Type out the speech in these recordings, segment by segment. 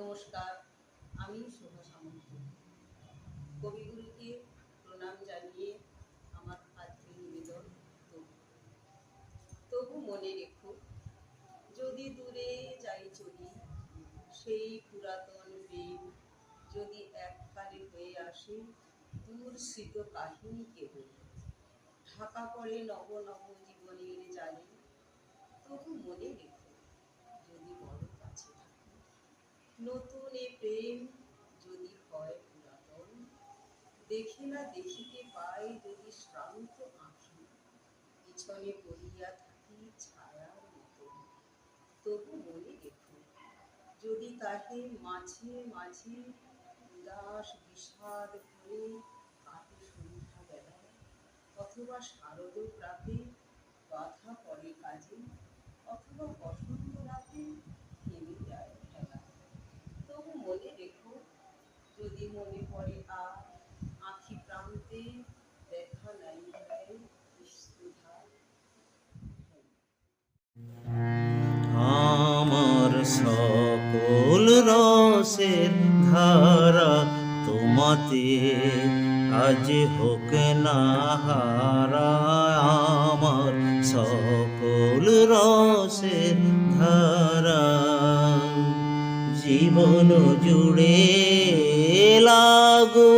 নমস্কার, আমি শোভা সামন্ত। কবিগুরুকে প্রণাম জানিয়ে আমার আজকের নিবেদন তবু মনে রেখো, যদি দূরে যাই চলি, সেই পুরাতন প্রেম যদি এককালে হয়ে আসে দূর স্মৃত কাহিনী কেবল ঢাকা পড়ে নব নব জীবনের জালে তবু মনে রেখো যদি বড় কাছে থাকো নতুন এ প্রেম যদি হয় পুরাতন দেখি না দেখিতে পাই যদি শ্রান্ত আঁখি পিছনে পড়িয়া থাকি ছায়ার মতো। তবু মনে দেখো যদি তাহে মাঝে মাঝে উদাস বিষাদ ভরে কাটে সন্ধ্যা বেলায় অথবা শারদ প্রাতে বাধা পড়ে কাজে, অথবা বসন্ত রাতে থেমে যায় খেলা। তবু মনে রেখো, যদি মনে প্রান্তে দেখা নাই আমার সকল রসের ধারা তোমাতে আজ হোক না হারা। আমার সকল রসের ধারা জীবন জুড়ে লাগো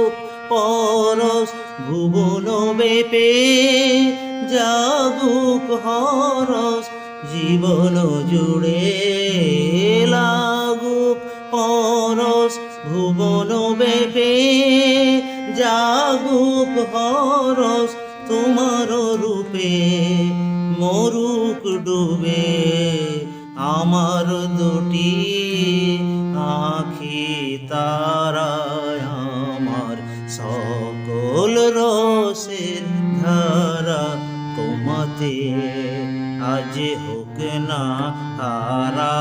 পরশ ভুবন বেপে জাগুক হরস, জীবন জুড়ে লাগুক পরশ ভুবন বেপে জাগুক হরস, তোমার রূপে মরুক ডুবে। আমার দুটি ধারা তোমাতে আজ হোক না হারা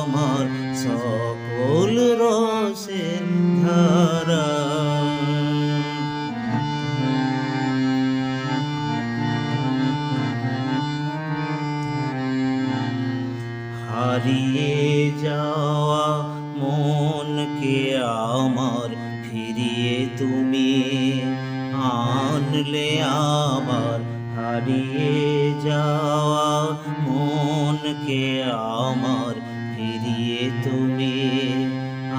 আমার সকল রসের ধারা। হারিয়ে যাওয়া মনকে আমার আনলে আবার হারিয়ে যাওয়া মনকে আমার ফিরিয়ে তুমি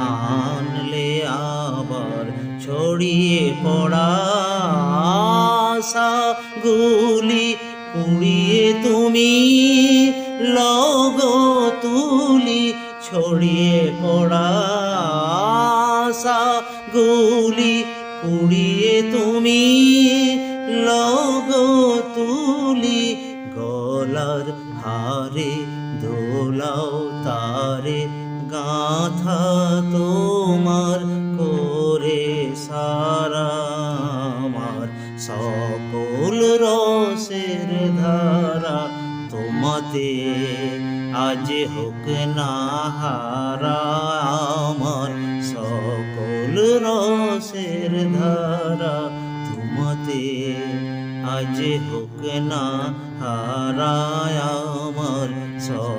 আনলে আবার ছড়িয়ে পড়া আশা গুলি পুড়িয়ে তুমি লগ তুলি ছড়িয়ে পড়া আশা গুলি পুড়িয়ে তুমি লগ তুলি, গলার হারে দোলাও তারে, গাথা তোমার করে সারা আমার। সকল রসের ধারা তোমাতে আজ হোক না হারা আমার। সকল রসের ধারা তোমাতে আজ হোক না হারায় আমার সকল